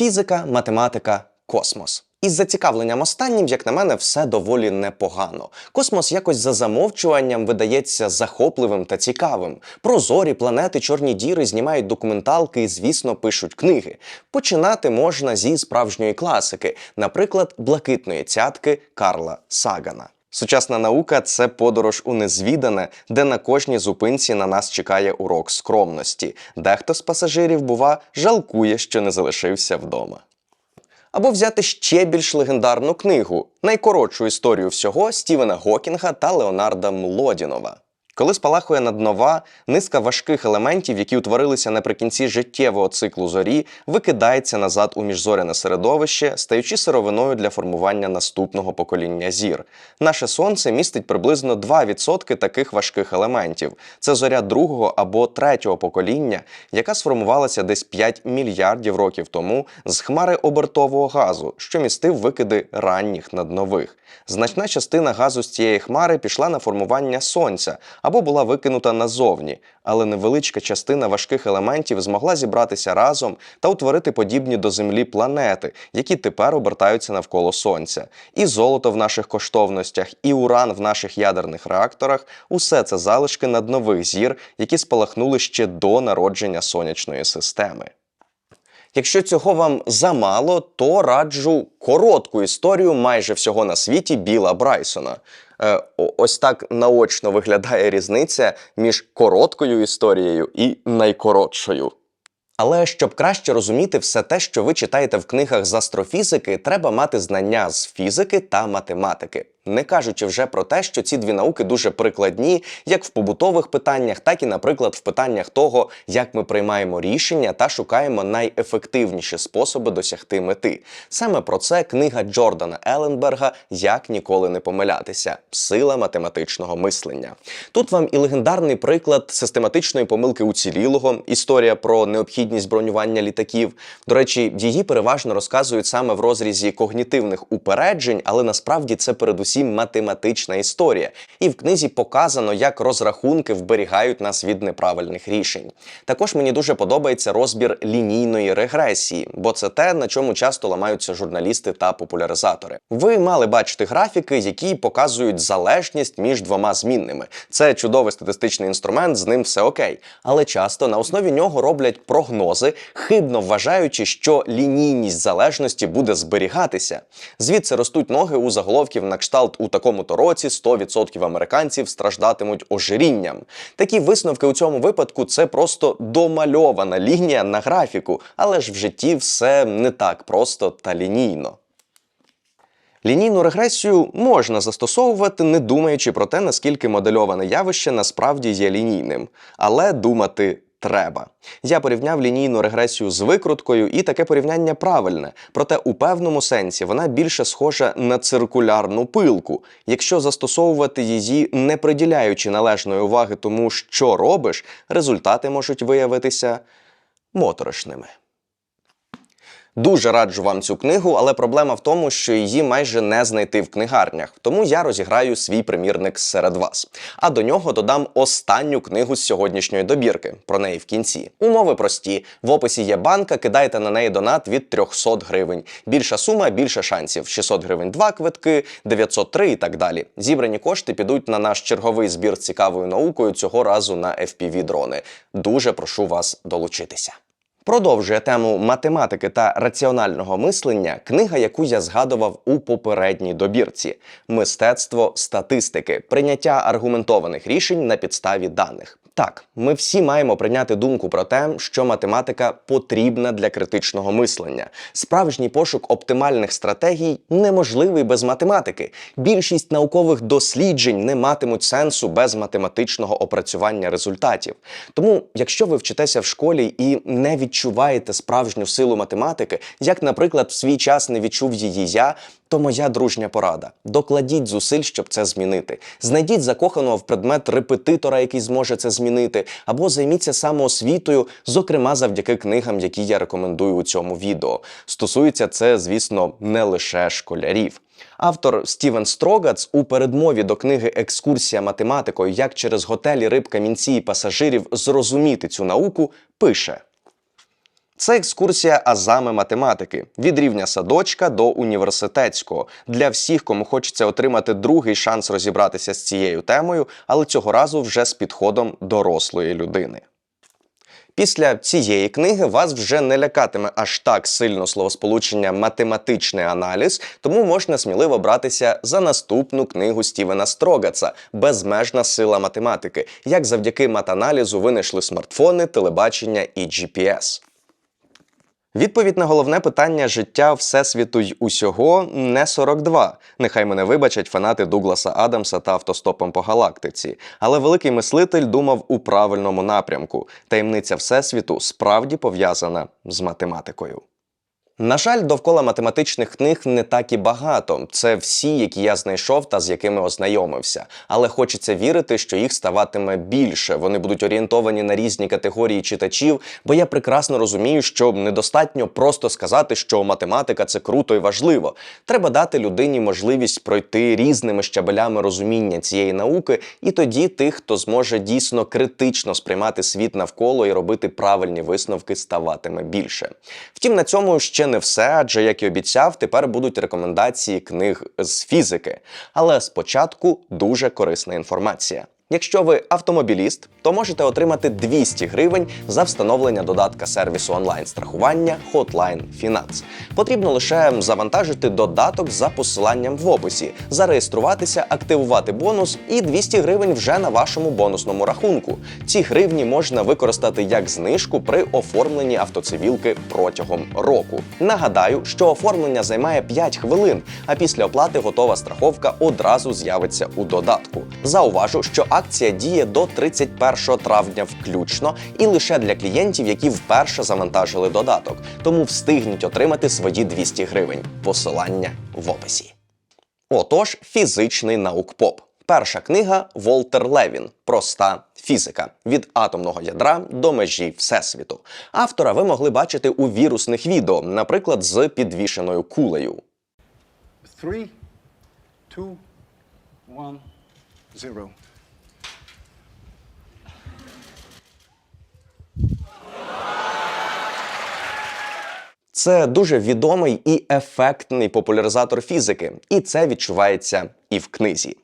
Фізика, математика, космос. Із зацікавленням останнім, як на мене, все доволі непогано. Космос якось за замовчуванням видається захопливим та цікавим. Про зорі, планети, чорні діри знімають документалки і, звісно, пишуть книги. Починати можна зі справжньої класики, наприклад, блакитної цятки Карла Сагана. Сучасна наука це подорож у незвідане, де на кожній зупинці на нас чекає урок скромності. Дехто з пасажирів, бува, жалкує, що не залишився вдома. Або взяти ще більш легендарну книгу, найкоротшу історію всього Стівена Гокінга та Леонарда Млодінова. Коли спалахує наднова, низка важких елементів, які утворилися наприкінці життєвого циклу зорі, викидається назад у міжзоряне середовище, стаючи сировиною для формування наступного покоління зір. Наше сонце містить приблизно 2% таких важких елементів. Це зоря другого або третього покоління, яка сформувалася десь 5 мільярдів років тому з хмари обертового газу, що містив викиди ранніх наднових. Значна частина газу з цієї хмари пішла на формування сонця або була викинута назовні, але невеличка частина важких елементів змогла зібратися разом та утворити подібні до Землі планети, які тепер обертаються навколо Сонця. І золото в наших коштовностях, і уран в наших ядерних реакторах усе це залишки наднових зір, які спалахнули ще до народження сонячної системи. Якщо цього вам замало, то раджу коротку історію майже всього на світі Біла Брайсона. Е, ось так наочно виглядає різниця між короткою історією і найкоротшою. Але щоб краще розуміти все те, що ви читаєте в книгах з астрофізики, треба мати знання з фізики та математики. Не кажучи вже про те, що ці дві науки дуже прикладні, як в побутових питаннях, так і, наприклад, в питаннях того, як ми приймаємо рішення та шукаємо найефективніші способи досягти мети. Саме про це книга Джордана Еленберга Як ніколи не помилятися сила математичного мислення. Тут вам і легендарний приклад систематичної помилки уцілілого, історія про необхідність бронювання літаків. До речі, її переважно розказують саме в розрізі когнітивних упереджень, але насправді це передусім математична історія. І в книзі показано, як розрахунки вберігають нас від неправильних рішень. Також мені дуже подобається розбір лінійної регресії, бо це те, на чому часто ламаються журналісти та популяризатори. Ви мали бачити графіки, які показують залежність між двома змінними. Це чудовий статистичний інструмент, з ним все окей. Але часто на основі нього роблять прогнози, хибно вважаючи, що лінійність залежності буде зберігатися. Звідси ростуть ноги у заголовків на кшталт у такому-то році 100% американців страждатимуть ожирінням. Такі висновки у цьому випадку це просто домальована лінія на графіку, але ж в житті все не так просто та лінійно. Лінійну регресію можна застосовувати, не думаючи про те, наскільки модельоване явище насправді є лінійним, але думати треба. Я порівняв лінійну регресію з викруткою, і таке порівняння правильне. Проте у певному сенсі вона більше схожа на циркулярну пилку. Якщо застосовувати її, не приділяючи належної уваги тому, що робиш, результати можуть виявитися моторошними. Дуже раджу вам цю книгу, але проблема в тому, що її майже не знайти в книгарнях, тому я розіграю свій примірник серед вас. А до нього додам останню книгу з сьогоднішньої добірки. Про неї в кінці. Умови прості. В описі є банка, кидайте на неї донат від 300 гривень. Більша сума, більше шансів. 600 гривень два квитки, 903 і так далі. Зібрані кошти підуть на наш черговий збір з цікавою наукою цього разу на FPV дрони. Дуже прошу вас долучитися. Продовжує тему математики та раціонального мислення книга, яку я згадував у попередній добірці: Мистецтво статистики, прийняття аргументованих рішень на підставі даних. Так, ми всі маємо прийняти думку про те, що математика потрібна для критичного мислення. Справжній пошук оптимальних стратегій неможливий без математики. Більшість наукових досліджень не матимуть сенсу без математичного опрацювання результатів. Тому, якщо ви вчитеся в школі і не відчуваєте справжню силу математики, як, наприклад, в свій час не відчув її я, то моя дружня порада: докладіть зусиль, щоб це змінити. Знайдіть закоханого в предмет репетитора, який зможе це змінити, або займіться самоосвітою, зокрема завдяки книгам, які я рекомендую у цьому відео. Стосується це, звісно, не лише школярів. Автор Стівен Строгац у передмові до книги Екскурсія математикою, як через готелі риб камінці і пасажирів зрозуміти цю науку, пише. Це екскурсія азами математики від рівня садочка до університетського для всіх, кому хочеться отримати другий шанс розібратися з цією темою, але цього разу вже з підходом дорослої людини. Після цієї книги вас вже не лякатиме аж так сильно словосполучення математичний аналіз, тому можна сміливо братися за наступну книгу Стівена Строгаца Безмежна сила математики, як завдяки матаналізу винайшли смартфони, телебачення і GPS. Відповідь на головне питання життя Всесвіту й усього не 42. Нехай мене вибачать фанати Дугласа Адамса та автостопом по галактиці. Але великий мислитель думав у правильному напрямку. Таємниця Всесвіту справді пов'язана з математикою. На жаль, довкола математичних книг не так і багато. Це всі, які я знайшов та з якими ознайомився. Але хочеться вірити, що їх ставатиме більше. Вони будуть орієнтовані на різні категорії читачів, бо я прекрасно розумію, що недостатньо просто сказати, що математика це круто і важливо. Треба дати людині можливість пройти різними щабелями розуміння цієї науки, і тоді тих, хто зможе дійсно критично сприймати світ навколо і робити правильні висновки, ставатиме більше. Втім, на цьому ще не все, адже як і обіцяв, тепер будуть рекомендації книг з фізики. Але спочатку дуже корисна інформація. Якщо ви автомобіліст, то можете отримати 200 гривень за встановлення додатка сервісу онлайн-страхування Hotline Finance. Потрібно лише завантажити додаток за посиланням в описі, зареєструватися, активувати бонус, і 200 гривень вже на вашому бонусному рахунку. Ці гривні можна використати як знижку при оформленні автоцивілки протягом року. Нагадаю, що оформлення займає 5 хвилин, а після оплати готова страховка одразу з'явиться у додатку. Зауважу, що акція діє до 31 травня включно і лише для клієнтів, які вперше завантажили додаток. Тому встигніть отримати свої 200 гривень. Посилання в описі. Отож, фізичний наукпоп. Перша книга Волтер Левін Проста фізика від атомного ядра до межі всесвіту. Автора ви могли бачити у вірусних відео, наприклад, з підвішеною кулею. Three, two, one, zero. Це дуже відомий і ефектний популяризатор фізики, і це відчувається і в книзі.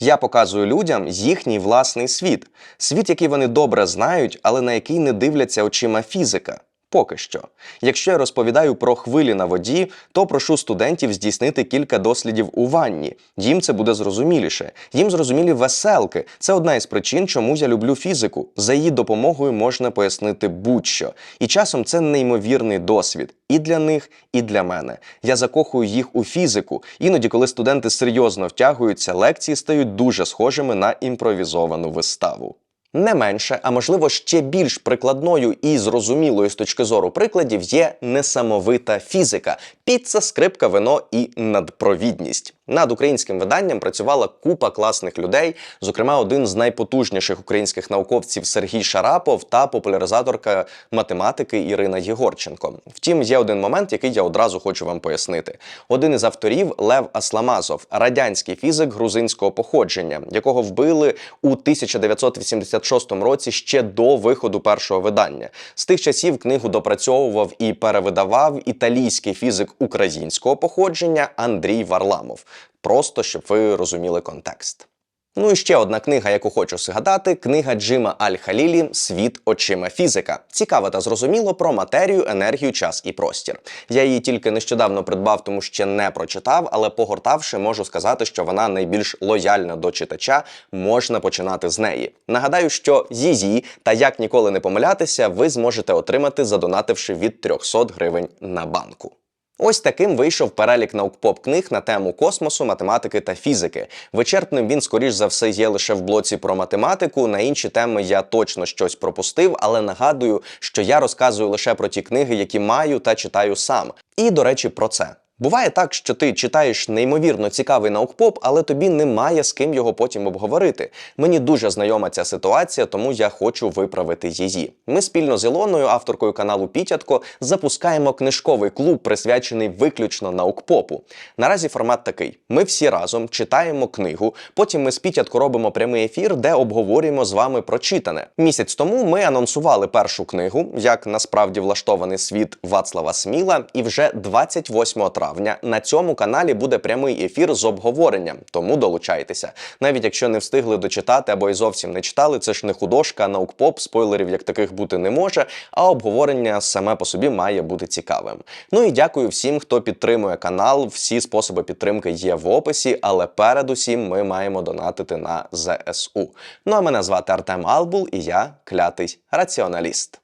Я показую людям їхній власний світ, світ, який вони добре знають, але на який не дивляться очима фізика. Поки що. Якщо я розповідаю про хвилі на воді, то прошу студентів здійснити кілька дослідів у ванні. Їм це буде зрозуміліше. Їм зрозумілі веселки. Це одна із причин, чому я люблю фізику. За її допомогою можна пояснити будь-що. І часом це неймовірний досвід і для них, і для мене. Я закохую їх у фізику. Іноді, коли студенти серйозно втягуються, лекції стають дуже схожими на імпровізовану виставу. Не менше, а можливо ще більш прикладною і зрозумілою з точки зору прикладів є несамовита фізика, піца, скрипка, вино і надпровідність. Над українським виданням працювала купа класних людей, зокрема, один з найпотужніших українських науковців Сергій Шарапов та популяризаторка математики Ірина Єгорченко. Втім, є один момент, який я одразу хочу вам пояснити. Один із авторів Лев Асламазов, радянський фізик грузинського походження, якого вбили у 1986 році ще до виходу першого видання. З тих часів книгу допрацьовував і перевидавав італійський фізик українського походження Андрій Варламов. Просто щоб ви розуміли контекст. Ну і ще одна книга, яку хочу згадати, книга Джима Аль-Халілі Світ очима фізика. Цікава та зрозуміло про матерію, енергію, час і простір. Я її тільки нещодавно придбав, тому ще не прочитав, але погортавши, можу сказати, що вона найбільш лояльна до читача. Можна починати з неї. Нагадаю, що її та як ніколи не помилятися, ви зможете отримати, задонативши від 300 гривень на банку. Ось таким вийшов перелік наукпоп книг на тему космосу, математики та фізики. Вичерпним він, скоріш за все, є лише в блоці про математику. На інші теми я точно щось пропустив, але нагадую, що я розказую лише про ті книги, які маю та читаю сам. І до речі, про це. Буває так, що ти читаєш неймовірно цікавий наукпоп, але тобі немає з ким його потім обговорити. Мені дуже знайома ця ситуація, тому я хочу виправити її. Ми спільно з Ілоною, авторкою каналу Пітятко, запускаємо книжковий клуб, присвячений виключно наукпопу. Наразі формат такий: ми всі разом читаємо книгу. Потім ми з Пітятко робимо прямий ефір, де обговорюємо з вами прочитане. Місяць тому ми анонсували першу книгу, як насправді влаштований світ Вацлава Сміла, і вже 28 травня на цьому каналі буде прямий ефір з обговоренням. Тому долучайтеся. Навіть якщо не встигли дочитати або й зовсім не читали, це ж не художка, а наукпоп, спойлерів як таких бути не може. А обговорення саме по собі має бути цікавим. Ну і дякую всім, хто підтримує канал. Всі способи підтримки є в описі, але передусім ми маємо донатити на ЗСУ. Ну а мене звати Артем Албул, і я клятий раціоналіст.